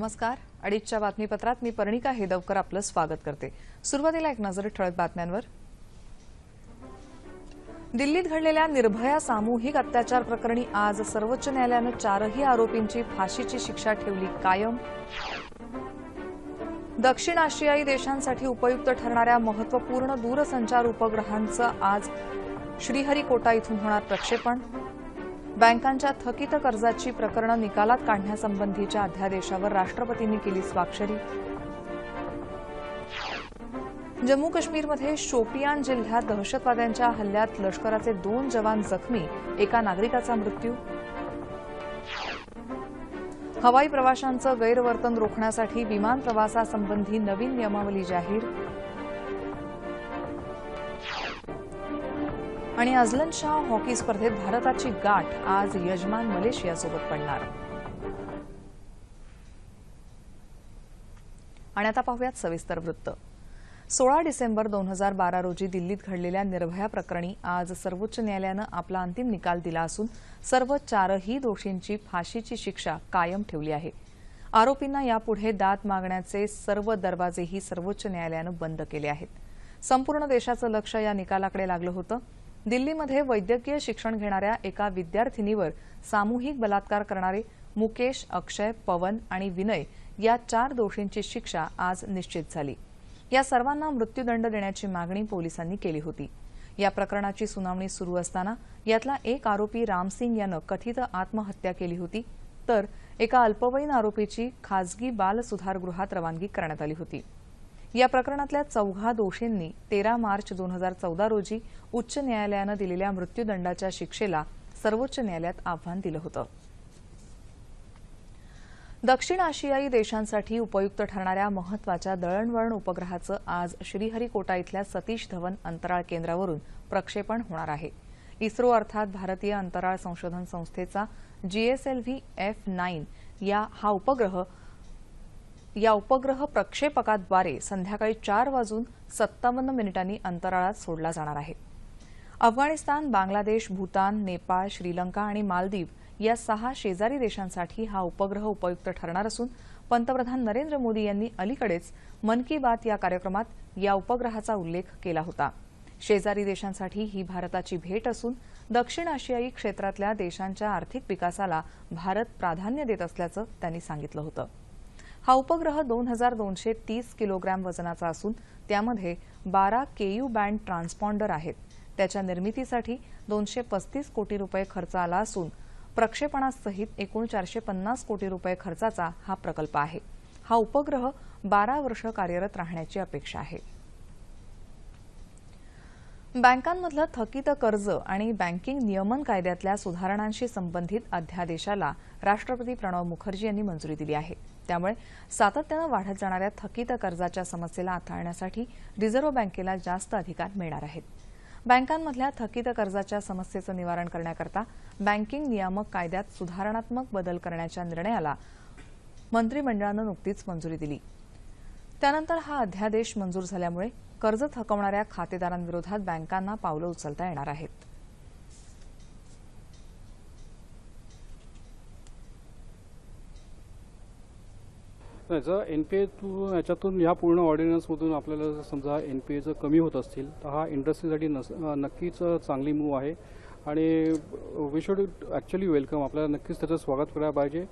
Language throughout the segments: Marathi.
नमस्कार. अडीचच्या बातमीपत्रात मी पर्णिका हेदवकर आपलं स्वागत करते. सुरुवातीला एक नजर ठळक बातम्यांवर. दिल्लीत घडलेल्या निर्भया सामूहिक अत्याचार प्रकरणी आज सर्वोच्च न्यायालयानं चारही आरोपींची फाशीची शिक्षा ठेवली कायम. दक्षिण आशियाई देशांसाठी उपयुक्त ठरणाऱ्या महत्त्वपूर्ण दूरसंचार उपग्रहांचं आज श्रीहरिकोटा इथून होणार प्रक्षेपण. बँकांच्या थकीत कर्जाची प्रकरणं निकालात काढण्यासंबंधीच्या अध्यादेशावर राष्ट्रपतींनी केली स्वाक्षरी. जम्मू काश्मीरमध्ये शोपियान जिल्ह्यात दहशतवाद्यांच्या हल्ल्यात लष्कराचे दोन जवान जखमी एका नागरिकाचा मृत्यू. हवाई प्रवाशांचं गैरवर्तन रोखण्यासाठी विमान प्रवासासंबंधी नवीन नियमावली जाहीर. आणि अझलन शाह हॉकी स्पर्धेत भारताची गाठ आज यजमान मलेशियासोबत पडणार. आणि आता पाहूयात सविस्तर वृत्त. सोळा डिसेंबर दोन हजार बारा रोजी दिल्लीत घडलेल्या निर्भया प्रकरणी आज सर्वोच्च न्यायालयानं आपला अंतिम निकाल दिला असून सर्व चारही दोषींची फाशीची शिक्षा कायम ठेवली आहे. आरोपींना यापुढे दाद मागण्याचे सर्व दरवाजेही सर्वोच्च न्यायालयानं बंद केले आहेत. संपूर्ण देशाचं लक्ष या निकालाकडे लागलं होतं. दिल्लीमध्ये वैद्यकीय शिक्षण घेणाऱ्या एका विद्यार्थिनीवर सामूहिक बलात्कार करणारे मुकेश अक्षय पवन आणि विनय या चार दोषींची शिक्षा आज निश्चित झाली. या सर्वांना मृत्यूदंड देण्याची मागणी पोलिसांनी केली होती. या प्रकरणाची सुनावणी सुरू असताना यातला एक आरोपी रामसिंग यानं कथित आत्महत्या केली होती तर एका अल्पवयीन आरोपीची खासगी बाल सुधारगृहात रवानगी करण्यात आली होती. या प्रकरणातल्या चौघा दोषींनी तेरा मार्च दोन हजार चौदा रोजी उच्च न्यायालयानं दिलेल्या मृत्यूदंडाच्या शिक्षेला सर्वोच्च न्यायालयात आव्हान दिलं होतं. दक्षिण आशियाई देशांसाठी उपयुक्त ठरणाऱ्या महत्त्वाच्या दळणवळण उपग्रहाचं आज श्रीहरिकोटा इथल्या सतीश धवन अंतराळ केंद्रावरून प्रक्षेपण होणार आहे. इस्रो अर्थात भारतीय अंतराळ संशोधन संस्थेचा जीएसएलव्ही एफ नाईन या हा उपग्रह या उपग्रह प्रक्षेपकाद्वारे संध्याकाळी चार वाजून सत्तावन्न मिनिटांनी अंतराळात सोडला जाणार आहे. अफगाणिस्तान बांगलादेश भूतान नेपाळ श्रीलंका आणि मालदीव या सहा शेजारी देशांसाठी हा उपग्रह उपयुक्त ठरणार असून पंतप्रधान नरेंद्र मोदी यांनी अलीकडेच मन की बात या कार्यक्रमात या उपग्रहाचा उल्लेख केला होता. शेजारी देशांसाठी ही भारताची भेट असून दक्षिण आशियाई क्षेत्रातल्या देशांच्या आर्थिक विकासाला भारत प्राधान्य देत असल्याचं त्यांनी सांगितलं होतं. हा उपग्रह दोन हजार दोनशे तीस किलोग्रॅम वजनाचा असून त्यामध्ये बारा केयू बँड ट्रान्सपॉन्डर आहेत. त्याच्या निर्मितीसाठी दोनशे पस्तीस कोटी रुपये खर्च आला असून प्रक्षेपणासहित एकूण चारशे पन्नास कोटी रुपये खर्चाचा हा प्रकल्प आहे. हा उपग्रह बारा वर्ष कार्यरत राहण्याची अपेक्षा आहे. बँकांमधलं थकीत कर्ज आणि बँकिंग नियमन कायद्यातल्या सुधारणांशी संबंधित अध्यादेशाला राष्ट्रपती प्रणव मुखर्जी यांनी मंजुरी दिली आहे. त्यामुळे सातत्यानं वाढत जाणाऱ्या थकीत कर्जाच्या समस्येला हाताळण्यासाठी रिझर्व्ह बँकेला जास्त अधिकार मिळणार आहेत. बँकांमधल्या थकीत कर्जाच्या समस्येचं निवारण करण्याकरता बँकिंग नियामक कायद्यात सुधारणात्मक बदल करण्याच्या निर्णयाला मंत्रिमंडळानं नुकतीच मंजुरी दिली. त्यानंतर हा अध्यादेश मंजूर झाल्यामुळे कर्ज थकवणाऱ्या खातेदारांविरोधात बँकांना पावलं उचलता येणार आहेत. नाही एन पी ए याच्यातून या पूर्ण ऑर्डिनन्समधून आपल्याला जर समजा एन पी एचं कमी होत असतील तर हा इंडस्ट्रीसाठी नस नक्कीच चांगली मूव आहे. आणि वी शूड ॲक्च्युली वेलकम आपल्याला नक्कीच त्याचं स्वागत करायला पाहिजे.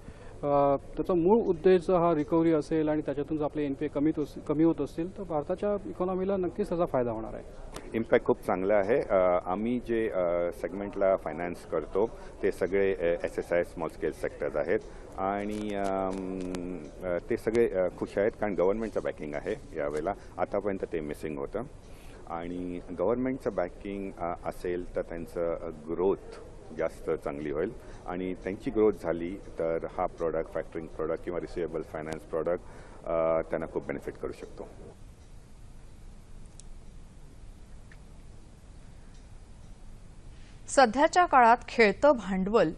त्याचा मूळ उद्देश हा रिकव्हरी असेल आणि त्याच्यातून जर आपले एन पी ए कमी होत- कमी होत असतील तर भारताच्या इकॉनॉमीला नक्कीच त्याचा फायदा होणार आहे. इम्पॅक्ट खूप चांगला आहे. आम्ही जे सेगमेंटला फायनान्स करतो ते सगळे S S I small scale sectors आहेत. आणि ते सगळे खुश आहेत कारण गव्हर्नमेंटचं बॅकिंग आहे यावेळेला. आतापर्यंत ते मिसिंग होतं. आणि गव्हर्नमेंटचं बॅकिंग असेल तर त्यांचं ग्रोथ जास्त चांगली होईल. आणि त्यांची ग्रोथ झाली तर हा प्रॉडक्ट फॅक्टरिंग प्रॉडक्ट किंवा रिसिवेबल फायनान्स प्रॉडक्ट त्यांना खूप बेनिफिट करू शकतो. सध्याच्या काळात खेळतं भांडवल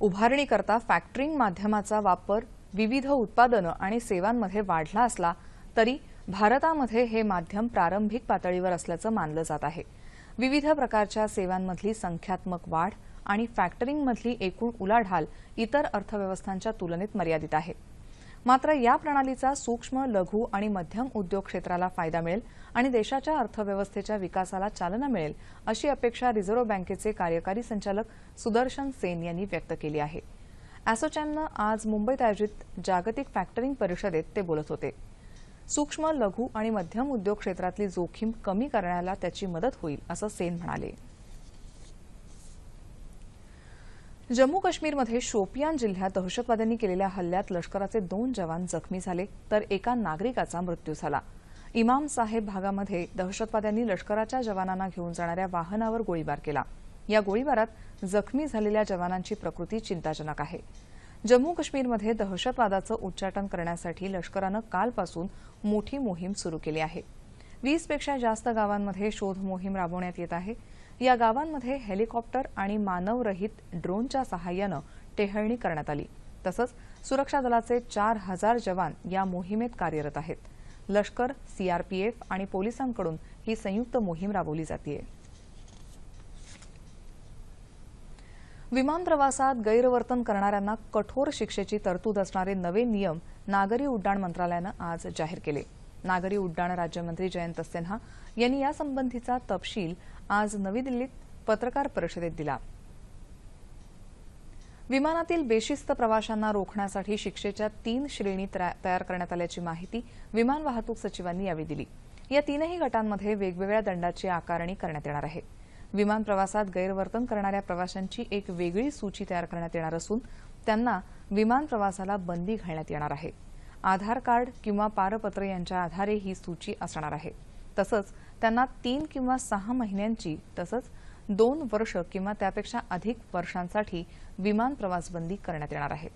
उभारणीकरता फॅक्टरिंग माध्यमाचा वापर विविध उत्पादनं आणि सेवांमध्ये वाढला असला तरी भारतामध्ये हे माध्यम प्रारंभिक पातळीवर असल्याचं मानलं जात आहे. विविध प्रकारच्या सेवांमधली संख्यात्मक वाढ आणि फॅक्टरिंगमधली एकूण उलाढाल इतर अर्थव्यवस्थांच्या तुलनेत मर्यादित आहे. मात्र या प्रणालीचा सूक्ष्म लघु आणि मध्यम उद्योग क्षेत्राला फायदा मिळेल आणि देशाच्या अर्थव्यवस्थेच्या विकासाला चालना मिळेल अशी अपेक्षा रिझर्व्ह बँकेचे कार्यकारी संचालक सुदर्शन सेन यांनी व्यक्त केली आहे. असोचॅमनं आज मुंबईत आयोजित जागतिक फॅक्टरिंग परिषदेत ते बोलत होते. सूक्ष्म लघु आणि मध्यम उद्योग क्षेत्रातली जोखीम कमी करण्याला त्याची मदत होईल असं सेन म्हणाले. जम्मू काश्मीरमध्ये शोपियान जिल्ह्यात दहशतवाद्यांनी केलेल्या हल्ल्यात लष्कराचे दोन जवान जखमी झाले तर एका नागरिकाचा मृत्यू झाला. इमाम साहेब भागामध्ये दहशतवाद्यांनी लष्कराच्या जवानांना घेऊन जाणाऱ्या वाहनावर गोळीबार केला. या गोळीबारात जखमी झालेल्या जवानांची प्रकृती चिंताजनक आहे. जम्मू काश्मीरमध्ये दहशतवादाचं उच्चाटन करण्यासाठी लष्करानं कालपासून मोठी मोहीम सुरू केली आहे. वीसपेक्षा जास्त गावांमध्ये शोध मोहीम राबवण्यात येत आहे. या गावांमध्ये हेलिकॉप्टर आणि मानवरहित ड्रोनच्या सहाय्यानं टेहळणी करण्यात आली. तसंच सुरक्षा दलाचे चार हजार जवान या मोहिमेत कार्यरत आहेत. लष्कर सीआरपीएफ आणि पोलिसांकडून ही संयुक्त मोहीम राबवली जाते विमान प्रवासात गैरवर्तन करणाऱ्यांना कठोर शिक्षेची तरतूद असणारे नवे नियम नागरी उड्डाण मंत्रालयानं आज जाहीर केले. नागरी उड्डाण राज्यमंत्री जयंत सिन्हा यांनी यासंबंधीचा तपशील आज नवी दिल्लीत पत्रकार परिषदेत दिला. विमानातील बेशिस्त प्रवाशांना रोखण्यासाठी शिक्षेच्या तीन श्रेणी तयार करण्यात आल्याची माहिती विमान वाहतूक सचिवांनी यावेळी दिली. या तीनही गटांमध्ये वेगवेगळ्या दंडाची आकारणी करण्यात येणार आहे. विमान प्रवासात गैरवर्तन करणाऱ्या प्रवाशांची एक वेगळी सूची तयार करण्यात येणार असून त्यांना विमान प्रवासाला बंदी घालण्यात येणार आहे. आधार कार्ड किंवा पारपत्र यांच्या आधारे ही सूची असणार आहे. तसंच त्यांना तीन किंवा सहा महिन्यांची तसंच दोन वर्ष किंवा त्यापेक्षा अधिक वर्षांसाठी विमान प्रवास बंदी करण्यात येणार आहे.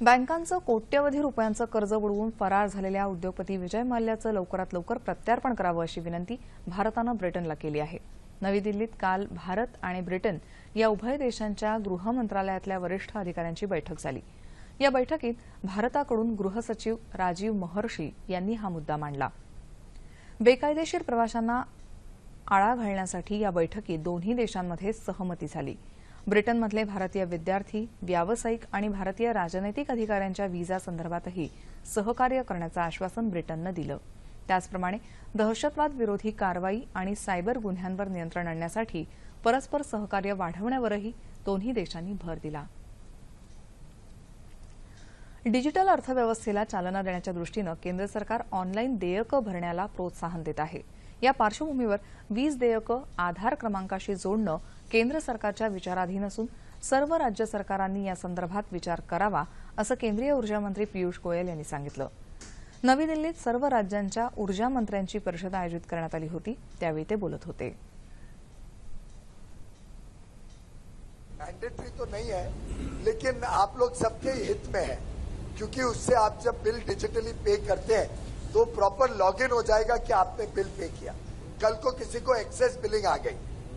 बँकांचं कोट्यवधी रुपयांचं कर्ज बुडवून फरार झालेल्या उद्योगपती विजय माल्याचं लवकरात लवकर प्रत्यार्पण करावं अशी विनंती भारतानं ब्रिटनला केली आहे. नवी दिल्लीत काल भारत आणि ब्रिटन या उभय देशांच्या गृह मंत्रालयातल्या वरिष्ठ अधिकाऱ्यांची बैठक झाली. या बैठकीत भारताकडून गृहसचिव राजीव महर्षी यांनी हा मुद्दा मांडला. बेकायदेशीर प्रवाशांना आळा घालण्यासाठी या बैठकीत दोन्ही देशांमध्ये सहमती झाली. ब्रिटनमधले भारतीय विद्यार्थी व्यावसायिक आणि भारतीय राजनैतिक अधिकाऱ्यांच्या व्हिसा संदर्भातही सहकार्य करण्याचं आश्वासन ब्रिटननं दिलं. त्याचप्रमाणे दहशतवाद विरोधी कारवाई आणि सायबर गुन्ह्यांवर नियंत्रण आणण्यासाठी परस्पर सहकार्य वाढवण्यावरही दोन्ही देशांनी भर दिला. डिजिटल अर्थव्यवस्थेला चालना देण्याच्या दृष्टीनं केंद्र सरकार ऑनलाईन देयकं भरण्याला प्रोत्साहन देत आहे. या पार्श्वभूमीवर वीज देयकं आधार क्रमांकाशी जोडणं केंद्र सरकारच्या विचाराधीन असून सर्व राज्य सरकारांनी या संदर्भात विचार करावा असं केंद्रीय ऊर्जामंत्री पियुष गोयल यांनी सांगितलं. नवी दिल्लीत सर्व राज्यांच्या ऊर्जा मंत्र्यांची परिषद आयोजित करण्यात आली होती त्यावेळी ते बोलत होते. मैंडेटरी तो नहीं है लेकिन आप लोग सबके हित में है। क्योंकि उससे आप जब बिल डिजिटली पे करते हैं तो प्रॉपर लॉगिन हो जाएगा कि आपने बिल पे किया। कल को किसी को एक्सेस बिलिंग आ गई,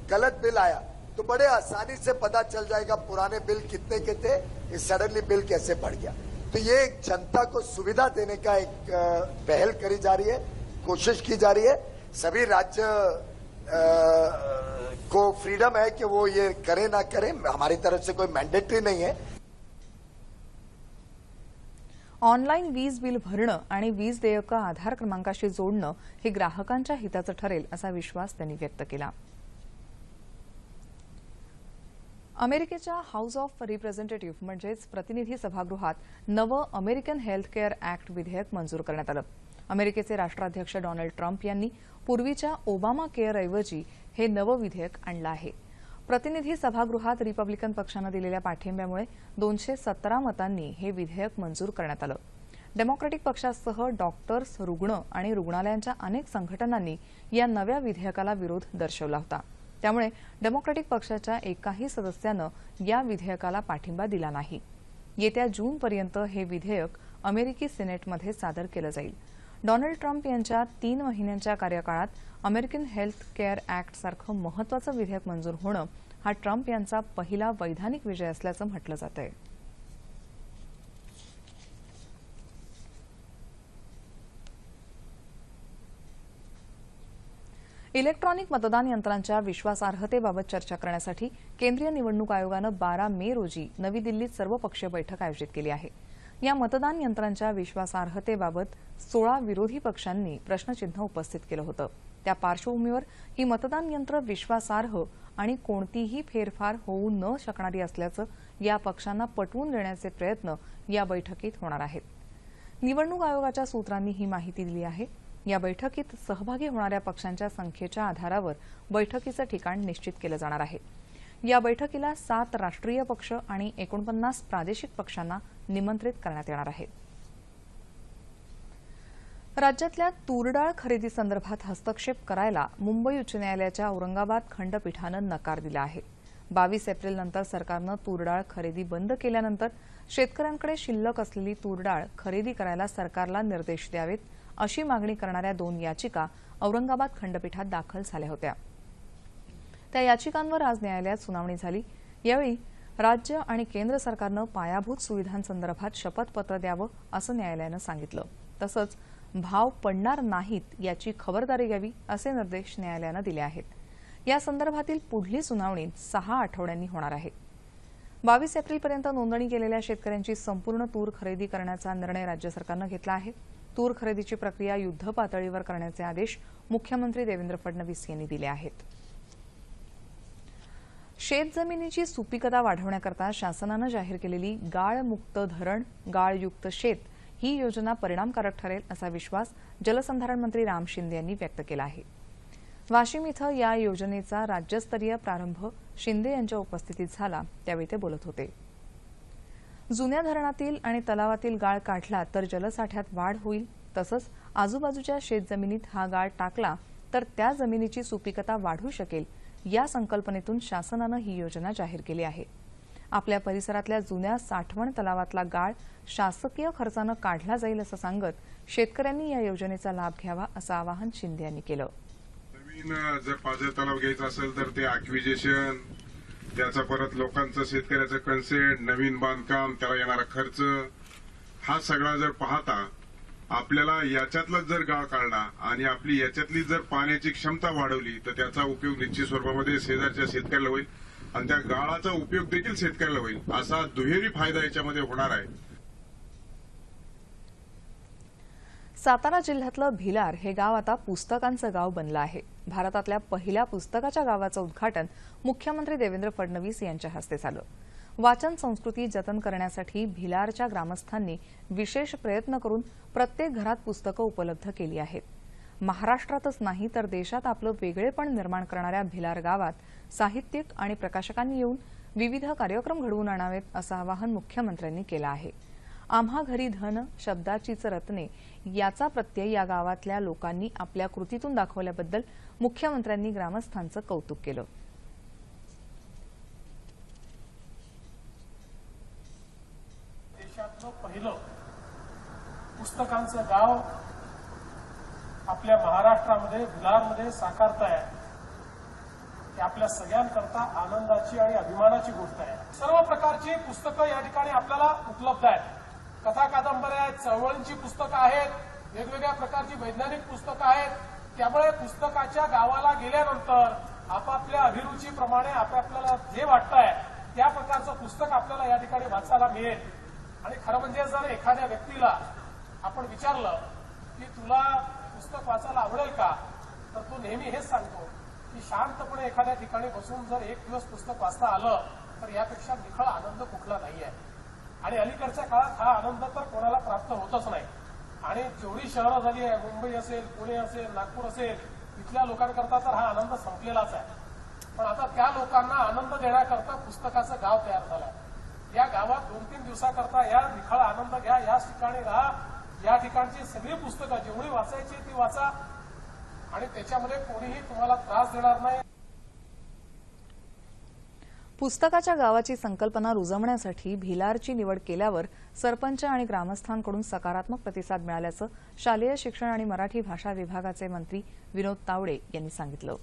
गलत बिल आया तो बड़े आसानी से पता चल जाएगा पुराने बिल कितने के थे सडनली बिल कैसे बढ़ गया। तो ये एक जनता को सुविधा देने का एक पहल करी जा रही है, कोशिश की जा रही है। सभी राज्य को फ्रीडम है कि वो ये करे ना करे, हमारी तरफ़ से कोई मैंडेटरी नहीं है। ऑनलाईन वीज बिल भरणं आणि वीज देयकं आधार क्रमांकाशी जोडणं हे ग्राहकांच्या हिताचं ठरेल असा विश्वास त्यांनी व्यक्त केला. अमेरिकेच्या हाऊस ऑफ रिप्रेझेंटेटिव्ह म्हणजेच प्रतिनिधी सभागृहात नवं अमेरिकन हेल्थ केअर अॅक्ट विधेयक मंजूर करण्यात आलं. अमेरिकेचे राष्ट्राध्यक्ष डोनाल्ड ट्रम्प यांनी पूर्वीच्या ओबामा केअरऐवजी हे नवं विधेयक आणलं आहे. प्रतिनिधी सभागृहात रिपब्लिकन पक्षानं दिलेल्या पाठिंब्यामुळे दोनशे सतरा मतांनी हे विधेयक मंजूर करण्यात आलं. डेमोक्रॅटिक पक्षासह डॉक्टर्स रुग्ण आणि रुग्णालयांच्या अनेक संघटनांनी या नव्या विधेयकाला विरोध दर्शवला होता. त्यामुळे डेमोक्रॅटिक पक्षाच्या एकाही सदस्यानं या विधेयकाला पाठिंबा दिला नाही. येत्या जूनपर्यंत हे विधेयक अमेरिकी सिनेटमध्ये सादर केलं जाईल. डोनाल्ड ट्रम्प यांच्या तीन महिन्यांच्या कार्यकाळात अमेरिकन हेल्थ केअर अॅक्ट सारखं महत्वाचं विधेयक मंजूर होणं हा ट्रम्प यांचा पहिला वैधानिक विजय असल्याचं म्हटलं जात आहे इलेक्ट्रॉनिक मतदान यंत्रांच्या विश्वासार्हतेबाबत चर्चा करण्यासाठी केंद्रीय निवडणूक आयोगानं बारा मे रोजी नवी दिल्लीत सर्वपक्षीय बैठक आयोजित केली आहे. या मतदान यंत्रांच्या विश्वासार्हतेबाबत सोळा विरोधी पक्षांनी प्रश्नचिन्ह उपस्थित केलं होतं. त्या पार्श्वभूमीवर ही मतदान यंत्र विश्वासार्ह आणि कोणतीही फेरफार होऊ न शकणारी असल्याचं या पक्षांना पटवून देण्याचे प्रयत्न या बैठकीत होणार आहेत. निवडणूक आयोगाच्या सूत्रांनी ही माहिती दिली आहे. या बैठकीत सहभागी होणाऱ्या पक्षांच्या संख्येच्या आधारावर बैठकीचं ठिकाण निश्चित केलं जाणार आहे. या बैठकीला सात राष्ट्रीय पक्ष आणि एकोणपन्नास प्रादेशिक पक्षांना निमंत्रित करण्यात येणार आहे. राज्यातल्या तूरडाळ खरेदी संदर्भात हस्तक्षेप करायला मुंबई उच्च न्यायालयाच्या औरंगाबाद खंडपीठानं नकार दिला आहे. बावीस एप्रिलनंतर सरकारनं तूरडाळ खरेदी बंद केल्यानंतर शेतकऱ्यांकडे शिल्लक असलेली तूरडाळ खरेदी करायला सरकारला निर्देश द्यावेत अशी मागणी करणाऱ्या दोन याचिका औरंगाबाद खंडपीठात दाखल झाल्या होत्या. त्या याचिकांवर आज न्यायालयात सुनावणी झाली. यावेळी राज्य आणि केंद्र सरकारनं पायाभूत सुविधांसंदर्भात शपथपत्र द्यावं असं न्यायालयानं सांगितलं. तसंच भाव पडणार नाहीत याची खबरदारी घ्यावी असे निर्देश न्यायालयानं दिले आहेत. या संदर्भातील पुढली सुनावणी सहा आठवड्यांनी होणार आहे. बावीस एप्रिलपर्यंत नोंदणी केलेल्या शेतकऱ्यांची संपूर्ण तूर खरेदी करण्याचा निर्णय राज्य सरकारनं घेतला आहे. तूर खरेदीची प्रक्रिया युद्ध पातळीवर करण्याचे आदेश मुख्यमंत्री देवेंद्र फडणवीस यांनी दिले आहेत. शेतजमिनीची सुपीकता वाढवण्याकरता शासनानं जाहीर केलेली गाळमुक्त धरण गाळयुक्त शेत ही योजना परिणामकारक ठरेल असा विश्वास जलसंधारण मंत्री राम शिंदे यांनी व्यक्त केला आहे. वाशिम इथं या योजनेचा राज्यस्तरीय प्रारंभ शिंदे यांच्या उपस्थितीत झाला त्यावेळी ते बोलत होते. जुन्या धरणातील आणि तलावातील गाळ काढला तर जलसाठ्यात वाढ होईल. तसंच आजूबाजूच्या शेतजमिनीत हा गाळ टाकला तर त्या जमिनीची सुपीकता वाढू शकेल या संकल्पनेतून शासनानं ही योजना जाहीर केली आहे. आपल्या परिसरातल्या जुन्या साठवण तलावातला गाळ शासकीय खर्चानं काढला जाईल असं सांगत शेतकऱ्यांनी या योजनेचा लाभ घ्यावा असं आवाहन शिंदे यांनी केलं. नवीन जर पाझर तलाव घ्यायचा असेल तर ते अॅक्विजेशन त्याचा परत लोकांचं शेतकऱ्याचं कन्सेंट नवीन बांधकाम त्याला येणारा खर्च हा सगळा जर पाहता आपल्याला याच्यातलाच जर गाळ काढला आणि आपली याच्यातली जर पाण्याची क्षमता वाढवली तर त्याचा उपयोग निश्चित स्वरूपामध्ये शेजारच्या शेतकऱ्याला होईल आणि त्या गाळाचा उपयोग देखील शेतकऱ्याला होईल. असा दुहेरी फायदा याच्यामध्ये होणार आहे. सातारा जिल्ह्यातलं भिलार हे गाव आता पुस्तकांचं गाव बनलं आहे. भारतातल्या पहिल्या पुस्तकाच्या गावाचं उद्घाटन मुख्यमंत्री देवेंद्र फडणवीस यांच्या हस्ते झालं. वाचन संस्कृती जतन करण्यासाठी भिलारच्या ग्रामस्थांनी विशेष प्रयत्न करून प्रत्येक घरात पुस्तकं उपलब्ध केली आहेत. महाराष्ट्रातच नाही तर देशात आपलं वेगळेपण निर्माण करणाऱ्या भिलार गावात साहित्यिक आणि प्रकाशकांनी येऊन विविध कार्यक्रम घडवून आणावेत असं आवाहन मुख्यमंत्र्यांनी केलं आहे. आम्हा घरी धन शब्दाचीच रत्ने याचा प्रत्यय या गावातल्या लोकांनी आपल्या कृतीतून दाखवल्याबद्दल मुख्यमंत्र्यांनी ग्रामस्थांचं कौतुक केलं देशातलं पहिलं पुस्तकांचं गाव आपल्या महाराष्ट्रामध्ये भिलारमध्ये साकारताय ही आपल्या सगळ्यांकरता आनंदाची आणि अभिमानाची गोष्ट आहे. सर्व प्रकारची पुस्तकं या ठिकाणी आपल्याला उपलब्ध आहेत. कथा कादंबऱ्या आहेत चळवळींची पुस्तकं आहेत वेगवेगळ्या प्रकारची वैज्ञानिक पुस्तकं आहेत. त्यामुळे पुस्तकाच्या गावाला गेल्यानंतर आपापल्या अभिरुचीप्रमाणे आपापल्याला जे वाटतंय त्या प्रकारचं पुस्तक आपल्याला या ठिकाणी वाचायला मिळेल. आणि खरं म्हणजे जर एखाद्या व्यक्तीला आपण विचारलं की तुला पुस्तक वाचायला आवडेल का? तर तो नेहमी हेच सांगतो की शांतपणे एखाद्या ठिकाणी बसून जर एक दिवस पुस्तक वाचता आलं तर यापेक्षा निखळ आनंद कुठला नाही आहे आणि अलीकडच्या काळात हा आनंद तर कोणाला प्राप्त होतच नाही. आणि जेवढी शहरं झाली आहे मुंबई असेल पुणे असेल नागपूर असेल इथल्या लोकांकरता तर हा आनंद संपलेलाच आहे. पण आता त्या लोकांना आनंद देण्याकरता पुस्तकाचं गाव तयार झालं या गावात दोन तीन दिवसाकरता या निखळ आनंद घ्या याच ठिकाणी राहा या ठिकाणची सगळी पुस्तकं जेवढी वाचायची ती वाचा. आणि त्याच्यामध्ये कोणीही तुम्हाला त्रास देणार नाही. पुस्तकाच्या गावाची संकल्पना रुजवण्यासाठी भिलारची निवड केल्यावर सरपंच आणि ग्रामस्थांकडून सकारात्मक प्रतिसाद मिळाल्याचं शालेय शिक्षण आणि मराठी भाषा विभागाचे मंत्री विनोद तावडे यांनी सांगितलं.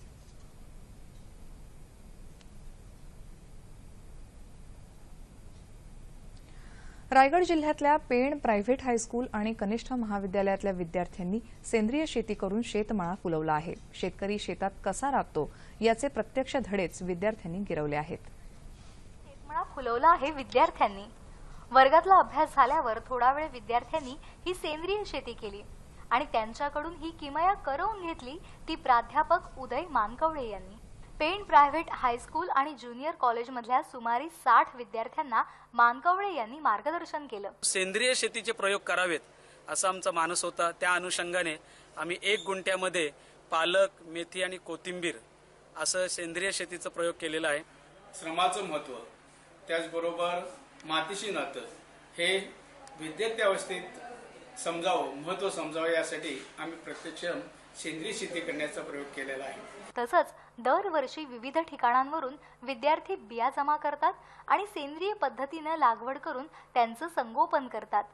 रायगड जिल्ह्यातल्या पेण प्रायव्हेट हायस्कूल आणि कनिष्ठ महाविद्यालयातल्या विद्यार्थ्यांनी सेंद्रिय शेती करून शेतमाळा फुलवला आहे. शेतकरी शेतात कसा राबतो याचे प्रत्यक्ष धडेच विद्यार्थ्यांनी गिरवले आहेत. शेतमाळा फुलवला आहे विद्यार्थ्यांनी. वर्गातला अभ्यास झाल्यावर थोडा वेळ विद्यार्थ्यांनी ही सेंद्रिय शेती केली आणि त्यांच्याकडून ही किमया करवून घेतली ती प्राध्यापक उदय मानकवडे यांनी. पेण प्रायव्हेट हायस्कूल आणि ज्युनियर कॉलेजमधल्या सुमारे साठ विद्यार्थ्यांना मानकवडे यांनी मार्गदर्शन केलं. सेंद्रिय शेतीचे प्रयोग करावेत असा आमचा मानस होता. त्या अनुषंगाने आम्ही एक गुंठ्यामध्ये पालक मेथी आणि कोथिंबीर असं सेंद्रिय शेतीचा प्रयोग केलेला आहे. श्रमाचं महत्त्व त्याचबरोबर मातीशी नातं हे विद्यार्थी अवस्थेत समजावं महत्त्व समजावं यासाठी आम्ही प्रत्यक्ष सेंद्रिय शेती करण्याचा प्रयोग केलेला आहे. तसंच दरवर्षी विविध ठिकाणांवरून विद्यार्थी बिया जमा करतात आणि सेंद्रिय पद्धतीनं लागवड करून त्यांचं संगोपन करतात.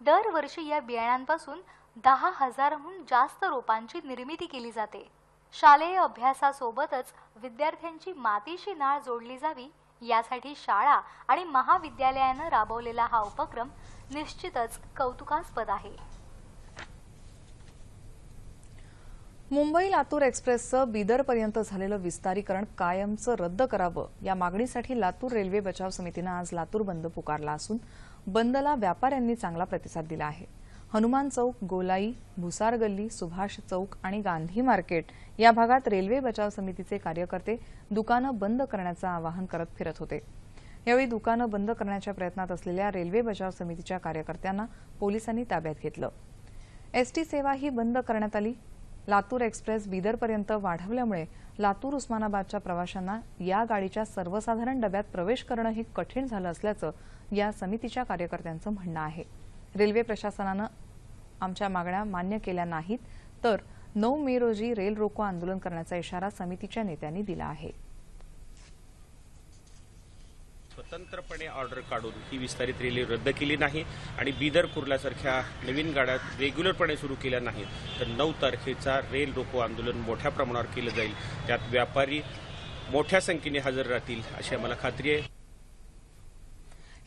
दरवर्षी या बियाण्यांपासून दहा हजारहून जास्त रोपांची निर्मिती केली जाते. शालेय अभ्यासासोबतच विद्यार्थ्यांची मातीशी नाळ जोडली जावी यासाठी शाळा आणि महाविद्यालयानं राबवलेला हा उपक्रम निश्चितच कौतुकास्पद आहे. मुंबई लातूर एक्सप्रेसचं बिदरपर्यंत झालेलं विस्तारीकरण कायमचं रद्द करावं या मागणीसाठी लातूर रेल्वे बचाव समितीनं आज लातूर बंद पुकारला असून बंदला व्यापाऱ्यांनी चांगला प्रतिसाद दिला आहे. हनुमान चौक गोलाई भुसार गल्ली सुभाष चौक आणि गांधी मार्केट या भागात रेल्वे बचाव समितीचे कार्यकर्ते दुकानं बंद करण्याचं आवाहन करत फिरत होते. यावेळी दुकानं बंद करण्याच्या प्रयत्नात असलेल्या रेल्वे बचाव समितीच्या कार्यकर्त्यांना पोलिसांनी ताब्यात घेतलं. एसटी सेवा ही बंद करण्यात आली. लातूर एक्सप्रेस बीदरपर्यंत वाढवल्यामुळे लातूर उस्मानाबादच्या प्रवाशांना या गाडीच्या सर्वसाधारण डब्यात प्रवेश करणं हे कठीण झालं असल्याचं या समितीच्या कार्यकर्त्यांचं म्हणणं आहे. रेल्वे प्रशासनानं आमच्या मागण्या मान्य केल्या नाहीत तर नऊ मे रोजी रेल रोको आंदोलन करण्याचा इशारा समितीच्या नेत्यांनी दिला आहे. स्वतंत्रपणे ऑर्डर काढून ही विस्तारित रेल्वे रद्द केली नाही आणि बिदर कुर्ल्यासारख्या नवीन गाड्या रेग्युलरपणे सुरू केल्या नाहीत. तर नऊ तारखेचा रेल रोको आंदोलन मोठ्या प्रमाणावर केलं जाईल. त्यात व्यापारी मोठ्या संख्येने हजर राहतील अशी आम्हाला खात्री आहे.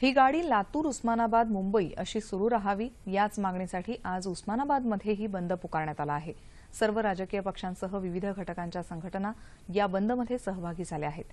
ही गाडी लातूर उस्मानाबाद मुंबई अशी सुरू राहावी याच मागणीसाठी आज उस्मानाबादमध्येही बंद पुकारण्यात आला आहे. सर्व राजकीय पक्षांसह विविध घटकांच्या संघटना या बंदमध्ये सहभागी झाल्या आहेत.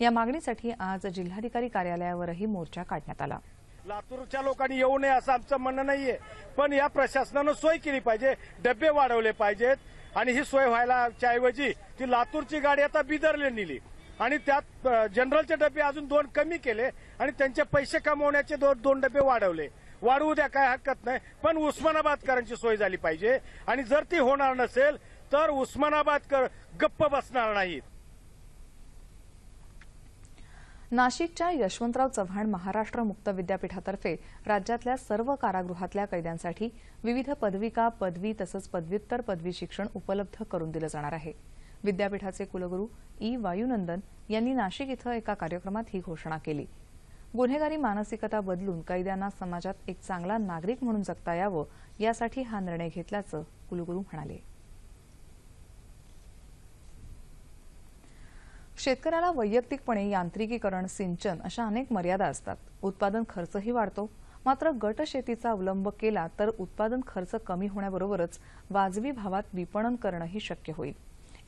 या मागणीसाठी आज जिल्हाधिकारी कार्यालयावरही मोर्चा काढण्यात आला. लातूरच्या लोकांनी येऊ नये असं आमचं म्हणणं नाहीये. पण या प्रशासनानं सोय केली पाहिजे डबे वाढवले पाहिजेत आणि ही सोय व्हायला ऐवजी ती लातूरची गाडी आता बिदरले नेली. आणि त्यात जनरलचे डबे अजून दोन कमी केले आणि त्यांचे पैसे कमवण्याचे दोन दोन डबे वाढवले. वाढवू द्या काय हरकत नाही. पण उस्मानाबादकरांची सोय झाली पाहिजे आणि जर ती होणार नसेल तर उस्मानाबादकर गप्प बसणार नाहीत. नाशिकच्या यशवंतराव चव्हाण महाराष्ट्र मुक्त विद्यापीठातर्फे राज्यातल्या सर्व कारागृहातल्या कैद्यांसाठी विविध पदविका पदवी तसंच पदव्युत्तर पदवी शिक्षण उपलब्ध करून दिलं जाणार आहे. विद्यापीठाचे कुलगुरू ई वायुनंदन यांनी नाशिक इथं एका कार्यक्रमात ही घोषणा केली. गुन्हेगारी मानसिकता बदलून कैद्यांना समाजात एक चांगला नागरिक म्हणून जगता यावं यासाठी हा निर्णय घेतल्याचं कुलगुरू म्हणाले. शेतकऱ्याला वैयक्तिकपणे यांत्रिकीकरण सिंचन अशा अनेक मर्यादा असतात. उत्पादन खर्चही वाढतो. मात्र गट शेतीचा अवलंब केला तर उत्पादन खर्च कमी होण्याबरोबरच वाजवी भावात विपणन करणंही शक्य होईल.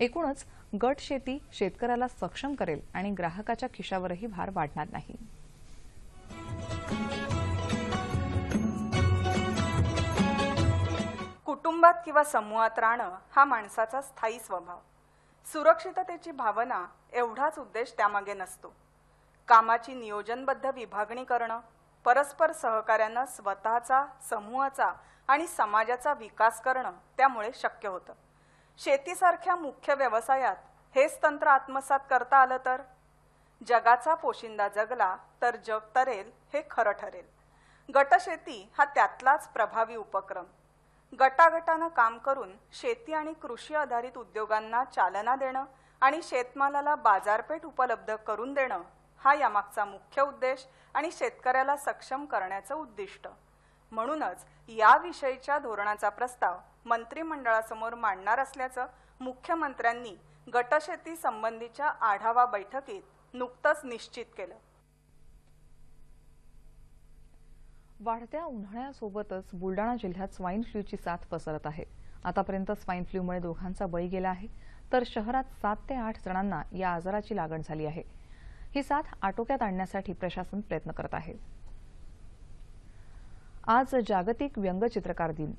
एकूणच गट शेती शेतकऱ्याला सक्षम करेल आणि ग्राहकाच्या खिशावरही भार वाढणार नाही. कुटुंबात किंवा समूहात राहणं हा माणसाचा स्थायी स्वभाव. सुरक्षिततेची भावना एवढाच उद्देश त्यामागे नसतो. कामाची नियोजनबद्ध विभागणी करणं परस्पर सहकार्यानं स्वतःचा समूहाचा आणि समाजाचा विकास करणं त्यामुळे शक्य होतं. शेतीसारख्या मुख्य व्यवसायात हेच तंत्र आत्मसात करता आलं तर? जगाचा पोशिंदा जगला तर जग तरेल हे खरं ठरेल. गटशेती हा त्यातलाच प्रभावी उपक्रम. गटागटानं काम करून शेती आणि कृषी आधारित उद्योगांना चालना देणं आणि शेतमालाला बाजारपेठ उपलब्ध करून देणं हा यामागचा मुख्य उद्देश आणि शेतकऱ्याला सक्षम करण्याचं उद्दिष्ट. म्हणूनच याविषयीच्या धोरणाचा प्रस्ताव मंत्रिमंडळासमोर मांडणार असल्याचं मुख्यमंत्र्यांनी गटशेती संबंधीच्या आढावा बैठकीत नुकतंच निश्चित केलं. वाढत्या उन्हाळ्यासोबतच बुलडाणा जिल्ह्यात स्वाईन फ्लूची साथ पसरत आहे. आतापर्यंत स्वाईन फ्लूमुळे दोघांचा बळी गेला आहे तर शहरात सात ते आठ जणांना या आजाराची लागण झाली आहे. ही साथ आटोक्यात आणण्यासाठी प्रशासन प्रयत्न करत आहे. आज जागतिक व्यंगचित्रकार दिन.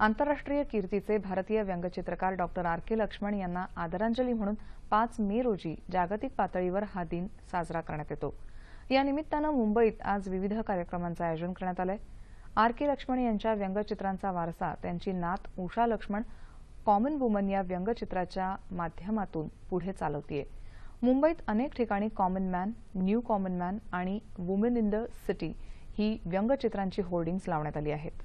आंतरराष्ट्रीय कीर्तीचे भारतीय व्यंगचित्रकार डॉक्टर आर. के. लक्ष्मण यांना आदरांजली म्हणून पाच मे रोजी जागतिक पातळीवर हा दिन साजरा करण्यात येतो. या निमित्तानं मुंबईत आज विविध कार्यक्रमांचं आयोजन करण्यात आलंय. आर के लक्ष्मण यांच्या व्यंगचित्रांचा वारसा त्यांची नात उषा लक्ष्मण कॉमन वुमन या व्यंगचित्राच्या माध्यमातून पुढे चालवतीये. मुंबईत अनेक ठिकाणी common man new common man आणि वुमेन इन द सिटी ही व्यंगचित्रांची होर्डिंग्ज लावण्यात आली आहेत.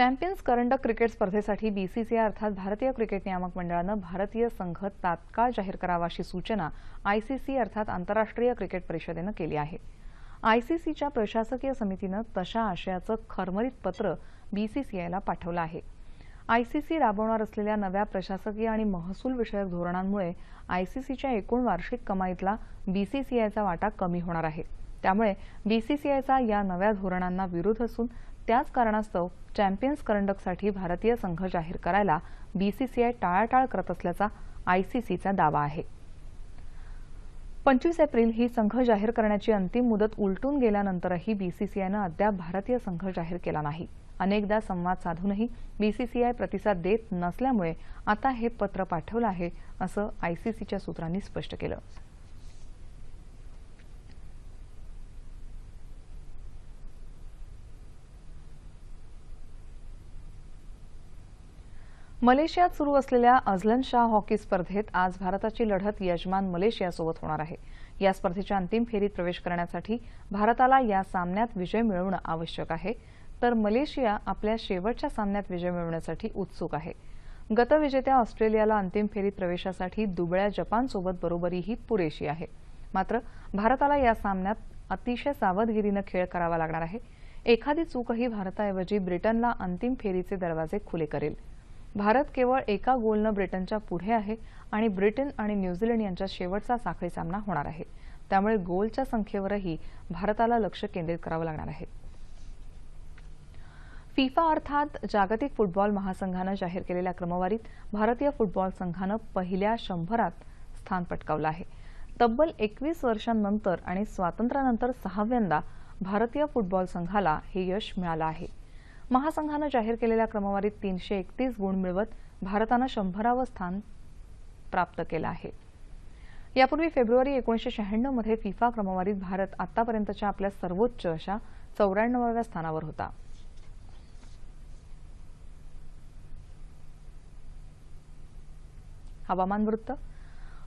चॅम्पियन्स करंडक क्रिकेट स्पर्धेसाठी बीसीसीआय अर्थात भारतीय क्रिकेट नियामक मंडळानं भारतीय संघ तात्काळ जाहीर करावा अशी सूचना आयसीसी अर्थात आंतरराष्ट्रीय क्रिकेट परिषदेनं केली आहे. आयसीसीच्या प्रशासकीय समितीनं तशा आशयाचं खरमरीत पत्र बीसीसीआयला पाठवलं आहे. आयसीसी राबवणार असलेल्या नव्या प्रशासकीय आणि महसूल विषयक धोरणांमुळे आयसीसीच्या एकूण वार्षिक कमाईतला बीसीसीआयचा वाटा कमी होणार आहे. त्यामुळे बीसीसीआयचा या नव्या धोरणांना विरोध असून त्याच कारणास्तव चॅम्पियन्स करंडकसाठी भारतीय संघ जाहीर करायला बीसीसीआय टाळाटाळ करत असल्याचा आयसीसीचा दावा आहे. पंचवीस एप्रिल ही संघ जाहीर करण्याची अंतिम मुदत उलटून गेल्यानंतरही बीसीसीआयनं अद्याप भारतीय संघ जाहीर केला नाही. अनेकदा संवाद साधूनही बीसीसीआय प्रतिसाद देत नसल्यामुळे आता हे पत्र पाठवलं आहे असं आयसीसीच्या सूत्रांनी स्पष्ट केलं. मलेशियात सुरू असलेल्या अझलन शाह हॉकी स्पर्धेत आज भारताची लढत यजमान मलेशियासोबत होणार आहे. या स्पर्धेच्या अंतिम फेरीत प्रवेश करण्यासाठी भारताला या सामन्यात विजय मिळवणं आवश्यक आहे. तर मलेशिया आपल्या शेवटच्या सामन्यात विजय मिळवण्यासाठी उत्सुक आहे. गतविजेत्या ऑस्ट्रेलियाला अंतिम फेरीत प्रवेशासाठी दुबळ्या जपानसोबत बरोबरीही पुरेशी आहे. मात्र भारताला या सामन्यात अतिशय सावधगिरीनं खेळ करावा लागणार आहे. एखादी चूकही भारताऐवजी ब्रिटनला अंतिम फेरीचे दरवाजे खुले करेल. भारत केवळ एका गोलनं ब्रिटनच्या पुढे आहे आणि ब्रिटन आणि न्यूझीलंड यांच्या शेवटचा साखळी सामना होणार आहे. त्यामुळे गोलच्या संख्येवरही भारताला लक्ष केंद्रित करावं लागणार आहे. फिफा अर्थात जागतिक फुटबॉल महासंघानं जाहीर केलेल्या क्रमवारीत भारतीय फुटबॉल संघानं पहिल्या शंभरात स्थान पटकावलं आहे. तब्बल एकवीस वर्षांनंतर आणि स्वातंत्र्यानंतर सहाव्यांदा भारतीय फुटबॉल संघाला हे यश मिळालं आहे. महासंघानं जाहीर केलेल्या क्रमवारीत तीनशे एकतीस गुण मिळवत भारतानं शंभरावं स्थान प्राप्त केलं आहे. यापूर्वी फेब्रुवारी एकोणीसशे शहाण्णवमध्ये फिफा क्रमवारीत भारत आतापर्यंतच्या आपल्या सर्वोच्च अशा चौऱ्याण्णवाव्या स्थानावर होता. हवामान वृत्त.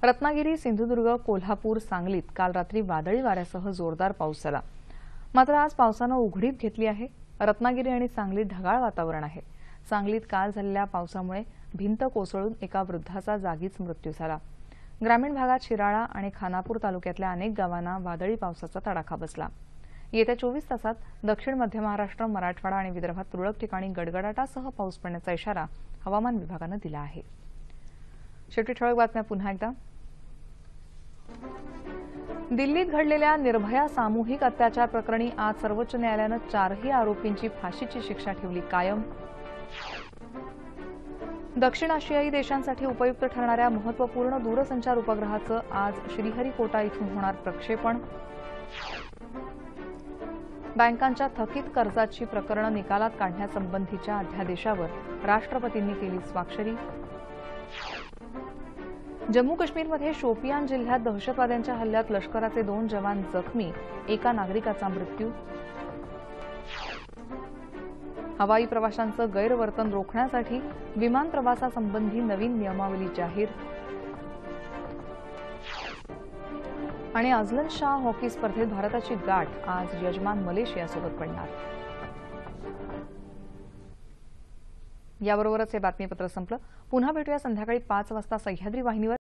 रत्नागिरी सिंधुदुर्ग कोल्हापूर सांगलीत काल रात्री वादळी वाऱ्यासह जोरदार पाऊस झाला. मात्र आज पावसानं उघडीप घेतली आहे. रत्नागिरी आणि सांगलीत ढगाळ वातावरण आहे. सांगलीत काल झालेल्या पावसामुळे भिंत कोसळून एका वृद्धाचा जागीच मृत्यू झाला. ग्रामीण भागात शिराळा आणि खानापूर तालुक्यातल्या अनेक गावांना वादळी पावसाचा तडाखा बसला. येत्या चोवीस तासात दक्षिण मध्य महाराष्ट्र मराठवाडा आणि विदर्भात तुरळक ठिकाणी गडगडाटासह पाऊस पडण्याचा इशारा हवामान विभागानं दिला आहे. शेवटी ठळक बातम्या पुन्हा एकदा. दिल्लीत घडलेल्या निर्भया सामूहिक अत्याचार प्रकरणी आज सर्वोच्च न्यायालयानं चारही आरोपींची फाशीची शिक्षा ठेवली कायम. दक्षिण आशियाई देशांसाठी उपयुक्त ठरणाऱ्या महत्त्वपूर्ण दूरसंचार उपग्रहाचं आज श्रीहरिकोटा इथून होणार प्रक्षेपण. बँकांच्या थकीत कर्जाची प्रकरणं निकालात काढण्यासंबंधीच्या अध्यादेशावर राष्ट्रपतींनी केली स्वाक्षरी. जम्मू काश्मीरमध्ये शोपियान जिल्ह्यात दहशतवाद्यांच्या हल्ल्यात लष्कराचे दोन जवान जखमी. एका नागरिकाचा मृत्यू. हवाई प्रवाशांचं गैरवर्तन रोखण्यासाठी विमान प्रवासासंबंधी नवीन नियमावली जाहीर. आणि अझलन शाह हॉकी स्पर्धेत भारताची गाठ आज यजमान मलेशियासोबत पडणार. याबरोबरच हे बातमीपत्र संपलं. पुन्हा भेटूया संध्याकाळी पाच वाजता सह्याद्री वाहिनीवर.